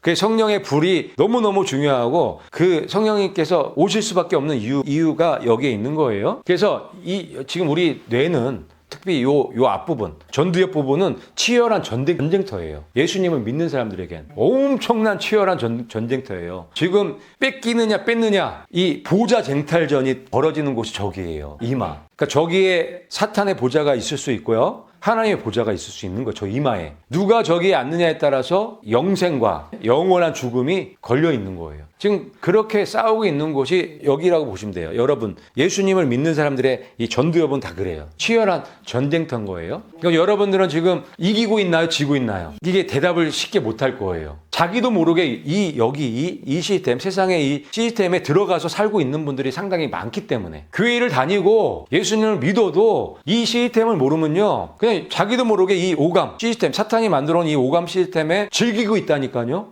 그 성령의 불이 너무너무 중요하고 그 성령님께서 오실 수밖에 없는 이유, 이유가 여기에 있는 거예요. 그래서 이 지금 우리 뇌는 특히 요, 요 앞부분, 전두엽 부분은 치열한 전쟁, 전쟁터예요. 예수님을 믿는 사람들에겐 엄청난 치열한 전, 전쟁터예요. 지금 뺏기느냐 뺏느냐 이 보좌 쟁탈전이 벌어지는 곳이 저기예요. 이마. 그러니까 저기에 사탄의 보좌가 있을 수 있고요. 하나님의 보좌가 있을 수 있는 거죠. 이마에. 누가 저기에 앉느냐에 따라서 영생과 영원한 죽음이 걸려 있는 거예요. 지금 그렇게 싸우고 있는 곳이 여기라고 보시면 돼요. 여러분, 예수님을 믿는 사람들의 이 전두엽은 다 그래요. 치열한 전쟁터인 거예요. 그러니까 여러분들은 지금 이기고 있나요? 지고 있나요? 이게 대답을 쉽게 못 할 거예요. 자기도 모르게 이 여기 이, 이 시스템 세상의 이 시스템에 들어가서 살고 있는 분들이 상당히 많기 때문에. 교회를 다니고 예수님을 믿어도 이 시스템을 모르면요 그냥 자기도 모르게 이 오감 시스템 사탄이 만들어 놓은 이 오감 시스템에 즐기고 있다니까요